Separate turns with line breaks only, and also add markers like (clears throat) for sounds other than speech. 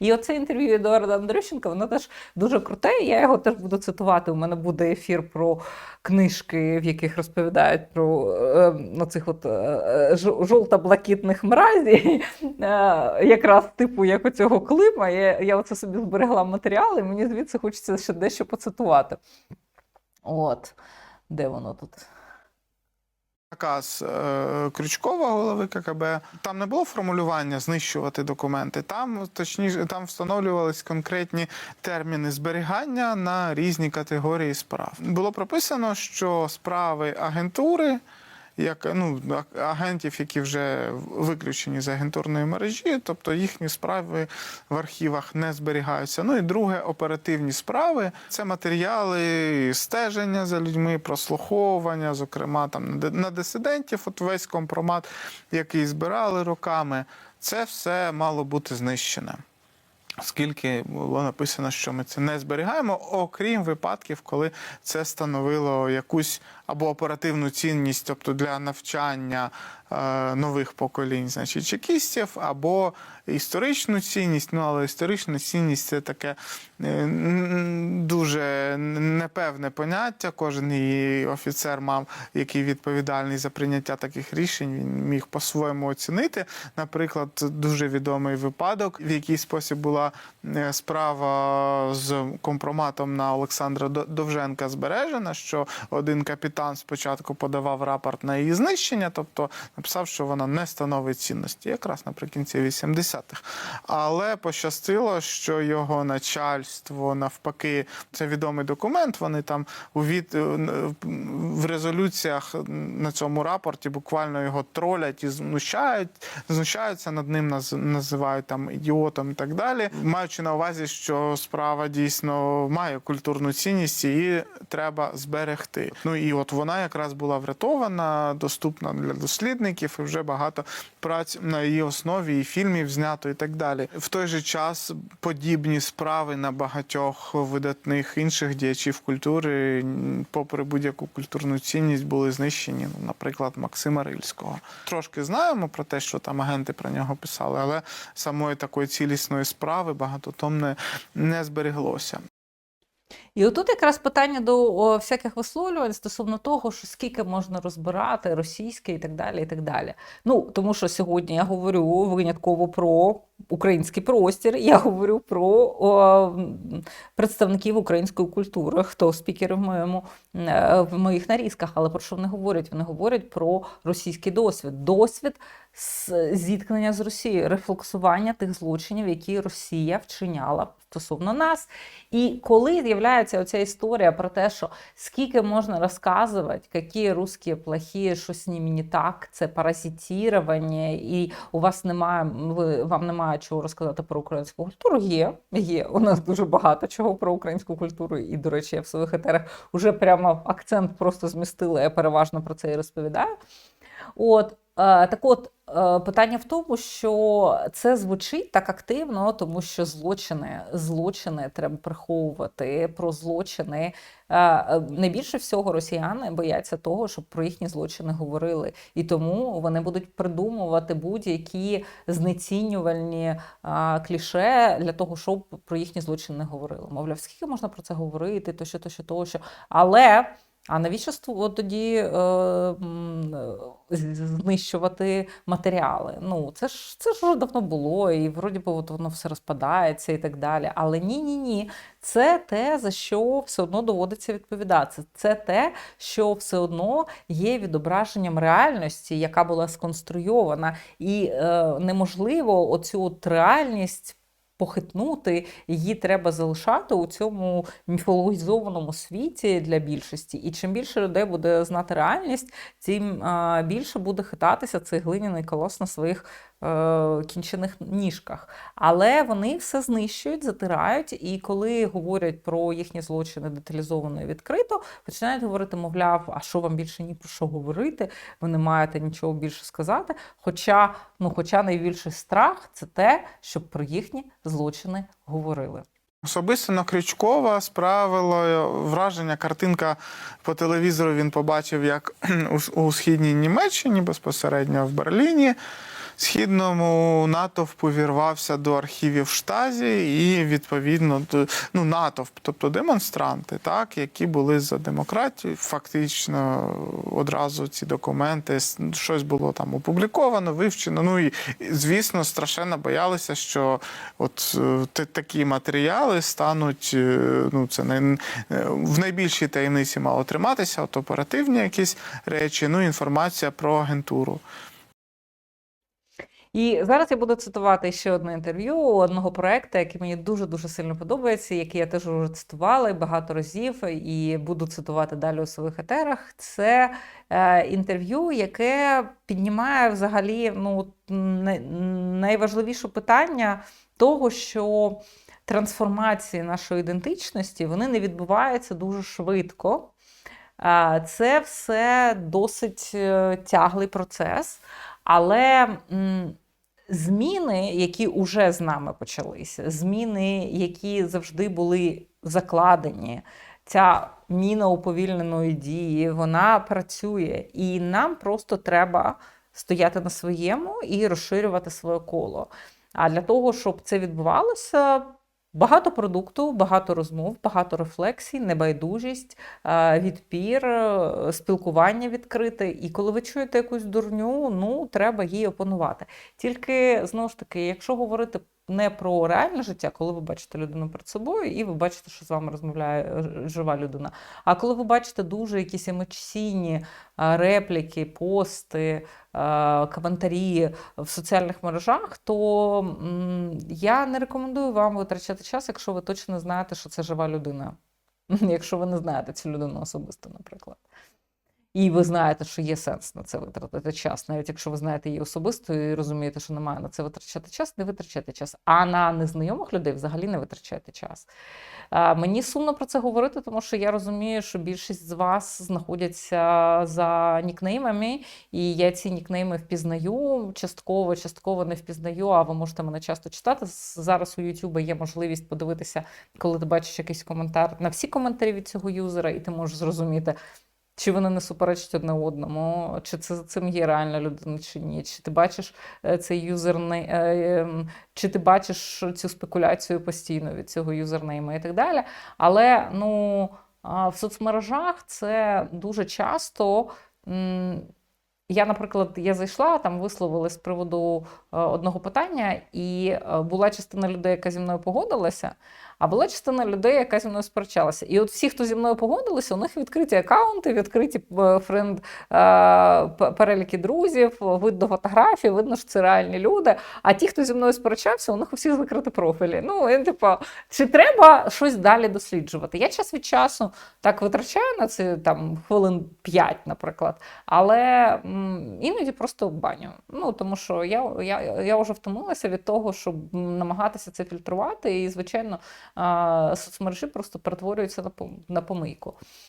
І оце інтерв'ю Едуарда Андрющенка, воно теж дуже круте. Я його теж буду цитувати. У мене буде ефір про книжки, в яких розповідають про е, цих от е, жовто-блакитних мразі, (laughs) е, якраз типу як у цього Клима. Я, я оце собі зберегла матеріал, і мені звідси хочеться ще дещо поцитувати. От, де воно тут?
Наказ е, Крючкова, голови ККБ. Там не було формулювання знищувати документи. Там точніше там встановлювались конкретні терміни зберігання на різні категорії справ. Було прописано, що справи агентури. Як ну агентів, які вже виключені з агентурної мережі, тобто їхні справи в архівах не зберігаються. Ну і друге, оперативні справи це матеріали стеження за людьми, прослуховування, зокрема там на де- на дисидентів. От весь компромат, який збирали роками, це все мало бути знищене. Оскільки було написано, що ми це не зберігаємо, окрім випадків, коли це становило якусь або оперативну цінність, тобто для навчання е, нових поколінь, значить чекістів, або історичну цінність. Ну але історична цінність це таке е, непевне поняття. Кожен її офіцер мав, який відповідальний за прийняття таких рішень, він міг по-своєму оцінити. Наприклад, дуже відомий випадок, в який спосіб була е, справа з компроматом на Олександра Довженка збережена, що один капітан спочатку подавав рапорт на її знищення, тобто написав, що вона не становить цінності, якраз наприкінці 80-х. Але пощастило, що його начальство навпаки, це відомий документ. Вони там у від в резолюціях на цьому рапорті буквально його тролять і знущають, знущаються над ним, називають там ідіотом і так далі, маючи на увазі, що справа дійсно має культурну цінність її треба зберегти. Ну і от вона якраз була врятована, доступна для дослідників, і вже багато праць на її основі і фільмів знято, і так далі. В той же час подібні справи на багатьох видатних інших діячів культури, попри будь-яку культурну цінність, були знищені. Ну, наприклад, Максима Рильського. Трошки знаємо про те, що там агенти про нього писали, але самої такої цілісної справи багатотомної не збереглося.
І отут якраз питання до всяких висловлювань стосовно того, що скільки можна розбирати російське і так далі. і так далі. Ну, тому що сьогодні я говорю винятково про український простір, я говорю про о, представників української культури, хто спікери в моєму е, в моїх нарізках, але про що вони говорять? Вони говорять про російський досвід, досвід зіткнення з Росією, рефлексування тих злочинів, які Росія вчиняла стосовно нас. І коли з'являється оця історія про те, що скільки можна розказувати, які русські плохі, що з ними не так, це паразитірування, і у вас немає, ви, вам немає чого розказати про українську культуру. Є, є. У нас дуже багато чого про українську культуру. І, до речі, я в своїх етерах вже прямо акцент просто змістила. Я переважно про це і розповідаю. От, е, так от, е, питання в тому, що це звучить так активно, тому що злочини, злочини треба приховувати. Про злочини е, е, найбільше всього росіяни бояться того, щоб про їхні злочини говорили. І тому вони будуть придумувати будь-які знецінювальні е, кліше для того, щоб про їхні злочини не говорили. Мовляв, скільки можна про це говорити, тощо, тощо, тощо. Але. А навіщо ство- тоді е, знищувати матеріали? Ну, це ж це ж вже давно було, і вроді би от воно все розпадається і так далі. Але ні, ні, ні. Це те, за що все одно доводиться відповідати. Це те, що все одно є відображенням реальності, яка була сконструйована, і е, неможливо оцю от реальність. Похитнути її треба залишати у цьому міфологізованому світі для більшості. І чим більше людей буде знати реальність, тим більше буде хитатися цей глиняний колос на своїх е, кінчених ніжках. Але вони все знищують, затирають, і коли говорять про їхні злочини деталізовано і відкрито, починають говорити, мовляв, а що вам більше ні про що говорити, ви не маєте нічого більше сказати. Хоча, ну, хоча найбільший страх це те, щоб про їхні злочини говорили.
Особисто на Крючкова справило враження. Картинка по телевізору він побачив, як (clears throat) у східній Німеччині, безпосередньо в Берліні. Східному натовпу вірвався до архівів штазі, і відповідно до- ну, натовп, тобто демонстранти, так, які були за демократію. Фактично одразу ці документи щось було там опубліковано, вивчено. Ну і звісно, страшенно боялися, що от е, такі матеріали стануть е, ну, це не, в найбільшій таємниці мало триматися, от оперативні якісь речі, ну інформація про агентуру.
І зараз я буду цитувати ще одне інтерв'ю одного проекту, який мені дуже дуже сильно подобається, який я теж вже цитувала багато разів, і буду цитувати далі у своїх етерах. Це е, інтерв'ю, яке піднімає взагалі ну, найважливіше питання того, що трансформації нашої ідентичності вони не відбуваються дуже швидко. Це все досить е, тяглий процес, але зміни, які вже з нами почалися, зміни, які завжди були закладені, ця міна уповільненої дії, вона працює, і нам просто треба стояти на своєму і розширювати своє коло. А для того, щоб це відбувалося, багато продукту, багато розмов, багато рефлексій, небайдужість, е, відпір, е, спілкування відкрите. І коли ви чуєте якусь дурню, ну треба її опанувати. Тільки знову ж таки, якщо говорити не про реальне життя, коли ви бачите людину перед собою, і ви бачите, що з вами розмовляє е, жива людина. А коли ви бачите дуже якісь емоційні е, репліки, пости, е, коментарі в соціальних мережах, то я не рекомендую вам витрачати час, якщо ви точно знаєте, що це жива людина. (laughs) Якщо ви не знаєте цю людину особисто, наприклад. І ви знаєте, що є сенс на це витратити час, навіть якщо ви знаєте її особисто і розумієте, що немає на це витрачати час, не витрачайте час. А на незнайомих людей взагалі не витрачайте час. Мені сумно про це говорити, тому що я розумію, що більшість з вас знаходяться за нікнеймами, і я ці нікнейми впізнаю частково, частково не впізнаю. А ви можете мене часто читати. Зараз у YouTube є можливість подивитися, коли ти бачиш якийсь коментар на всі коментарі від цього юзера, і ти можеш зрозуміти. Чи вони не суперечать одне одному, чи це цим є реальна людина, чи ні? Чи ти бачиш е, цей юзерний, е, ем, чи ти бачиш цю спекуляцію постійно від цього юзернейма і так далі. Але ну, в соцмережах це дуже часто. Я, наприклад, я зайшла, там висловилась з приводу е, одного питання, і була частина людей, яка зі мною погодилася, а була частина людей, яка зі мною сперечалася. І от всі, хто зі мною погодилися, у них відкриті акаунти, відкриті е, френд, е, переліки друзів, видно фотографії, видно, що це реальні люди. А ті, хто зі мною сперечався, у них у всіх закриті профілі. Ну, і, типу, чи треба щось далі досліджувати? Я час від часу так витрачаю на це там хвилин 5, наприклад, але м, іноді просто баню. Ну, тому що я, я, я вже втомилася від того, щоб намагатися це фільтрувати, і, звичайно, соцмережі просто перетворюються на, помийку.